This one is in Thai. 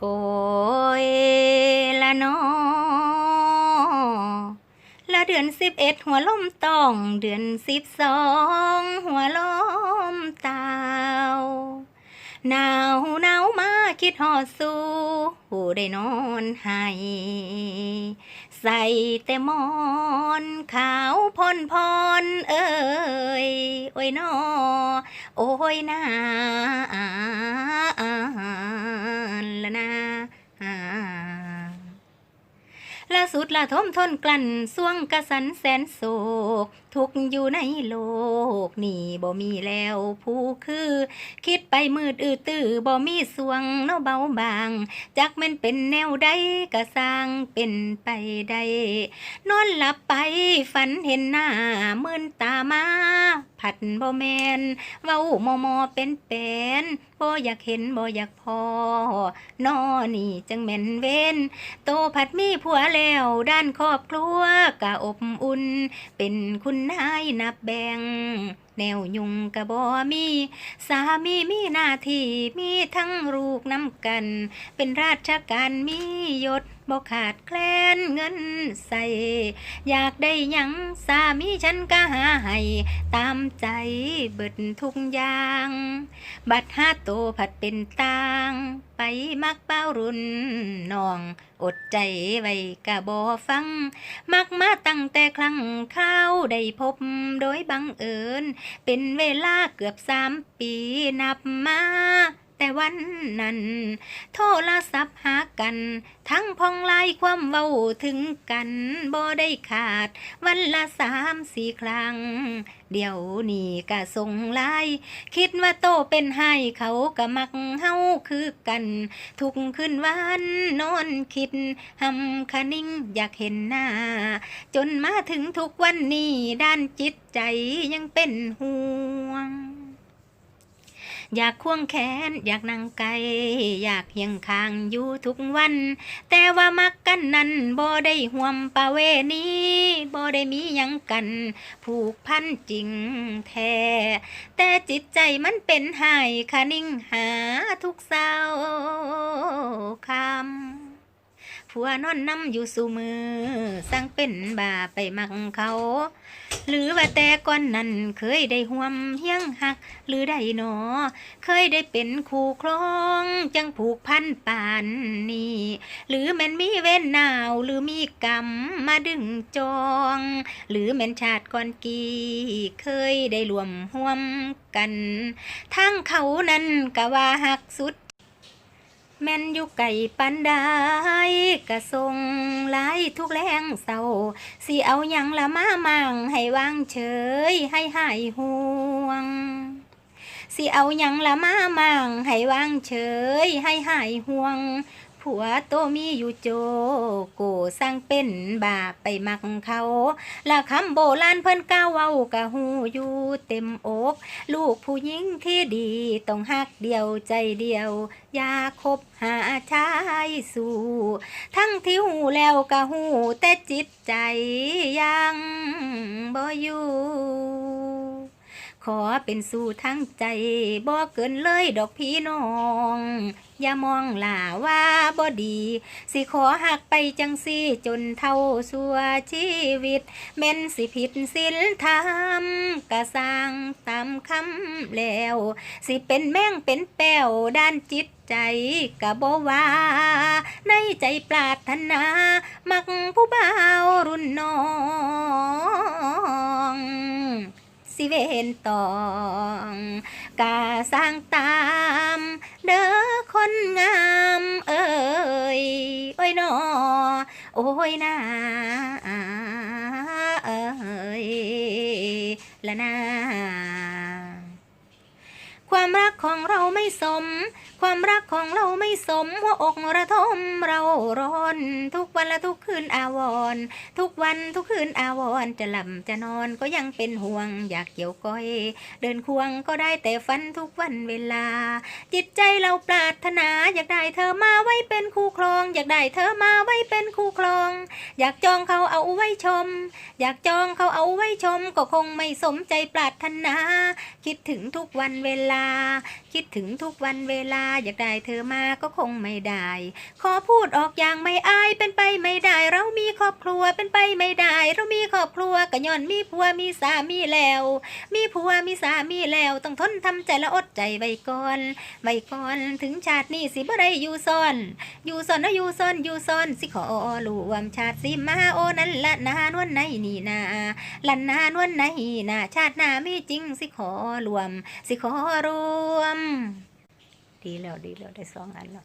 โกยละนอละเดือนสิบเอ็ดหัวลมตอง เดือนสิบสองหัวลมตาหนาวหนาวมาคิดหอดสู่ผู้ได้นอนให้ใส่แต่มอนขาวพอนพอนเอ้ยโอ้ยนอโอ้ยนาละนาล่า สุดละทมทนกลั่นสวงกระสันแสนโศก ทุกข์อยู่ในโลกนี่บ่มีแล้วผู้คือ คิดไปมืดอื้อตื้อบ่มีสวงเนาเบาบาง จักมันเป็นแนวใดก็สร้างเป็นไปได้นอนหลับไปฝันเห็นหน้ามื่นตามาผัดบ่แมนเว้ามอมอเป็นเป็นบ่อยากเห็นบ่อยากพอนอนี่จังแม่นเว้น โตผัดมีผัวแล้วด้านครอบครัวกะอบอุ่น เป็นคุณนายนับแบ่งแนวยุงกระบอมี สามีมีหน้าที่มีทั้งลูกน้ำกัน เป็นราชการมียศ บ่ขาดแคลนเงินใส่ อยากได้ยังสามีฉันก็หาให้ ตามใจเบิดทุกอย่าง บัดห้าโตผัดเป็นตางไปมักเป้ารุนน้อง อดใจไว้กะบ่ฟัง มักมาตั้งแต่ครั้งข้าวได้พบโดยบังเอิญ เป็นเวลาเกือบสามปีนับมา แต่วันนั้น โทรศัพท์หากัน ทั้งพองไลายความเว้าถึงกันบ่ได้ขาด วันละสามสี่ครั้ง เดี๋ยวนี้ก็ส่งไลาย คิดว่าโตเป็นให้เขาก็มักเฮาคือกัน ทุกคืนวันนอนคิดหำคนิ่งอยากเห็นหน้า จนมาถึงทุกวันนี้ด้านจิตใจยังเป็นห่วง อยากควงแขน อยากนั่งไกลอยากเฮียงคางอยู่ทุกวัน แต่ว่ามักกันนั้นบ่ได้ห่วมประเวณีบ่ได้มียังกัน ผูกพันจริงแท้ แต่จิตใจมันเป็นหายคะนิ่งหาทุกเศร้าคำ ผัวนอนนำอยู่สู่มือ สั่งเป็นบาไปมักเขา หรือว่าแต่ก่อนนั้นเคยได้ห่วมเฮียงหัก หรือได้หนอ เคยได้เป็นคู่ครอง จังผูกพันป่านนี้ หรือแม่นมีเว้นหนาวหรือมีกรรมมาดึงจอง หรือแม่นชาติก่อนกี่เคยได้รวมห่วมกัน ทั้งเขานั้นกะว่าหักสุด แม่นอยู่ไก่ปันได้กะทรงหลายทุกแรงเศร้าสิเอาอยังละมามั่งให้วางเฉยให้หายห่วง สิเอายังละมามั่งให้วางเฉย ให้หายห่วง ผัวโตมีอยู่โจโกสร้างเป็นบาปไปมักเขาละคำโบราณเพิ่นก้าวเว้ากะหูอยู่เต็มอกลูกผู้หญิงที่ดีต้องหักเดียวใจเดียว อย่าคบหาชายสู่ ทั้งที่หูแล้วกะหูแต่จิตใจยังบ่อยู่ อเป็นสู่ทั้งใจบ่เกินเลยดอกพี่น้อง อย่ามองหล่าว่าบ่ดี สิขอหักไปจังซี่จนเท่าสัวชีวิตแม่นสิผิดศีลธรรมกะสร้างตามคำแล้ว สิเป็นแม่งเป็นแป้วด้านจิตใจกะบ่ว่า ในใจปรารถนา มักผู้บ่าวรุ่นน้อง สิเวนตองกาสร้างตามเด้อคนงามเอ้ยโอ้ยนอโอ้ยนาเอ้ยละนา ความรักของเราไม่สม ความรักของเราไม่สม หัวอกระทมเราร้อน ทุกวันและทุกคืนอาวรณ์ทุกวันทุกคืนอาวรณ์จะหลับจะนอนก็ยังเป็นห่วง อยากเกี่ยวก้อย เดินควงก็ได้แต่ฝันทุกวันเวลา จิตใจเราปรารถนา อยากได้เธอมาไว้เป็นคู่ครอง อยากได้เธอมาไว้เป็นคู่ครอง อยากจองเขาเอาไว้ชม อยากจองเขาเอาไว้ชม ก็คงไม่สมใจปรารถนา คิดถึงทุกวันเวลาา คิดถึงทุกวันเวลาอยากได้เธอมาก็คงไม่ได้ ขอพูดออกอย่างไม่อายเป็นไปไม่ได้ เรามีครอบครัวเป็นไปไม่ได้ เรามีครอบครัวก็ย้อนมีผัวมีสามีแล้ว มีผัวมีสามีแล้วต้องทนทำใจและอดใจไว้ก่อนไว้ก่อนถึงชาตินี้สิบ่ได้อยู่ซ่อน อยู่ซ่อนนะอยู่ซ่อนอยู่ซ่อนสิขอรวมชาติสิมาโอนั่นละนานวนไหนนี่นาลันนานวนไหนนาชาติหน้ามีจริงสิขอรวม สิขอรวม ดีแล้วดีแล้วได้สองอันแล้ว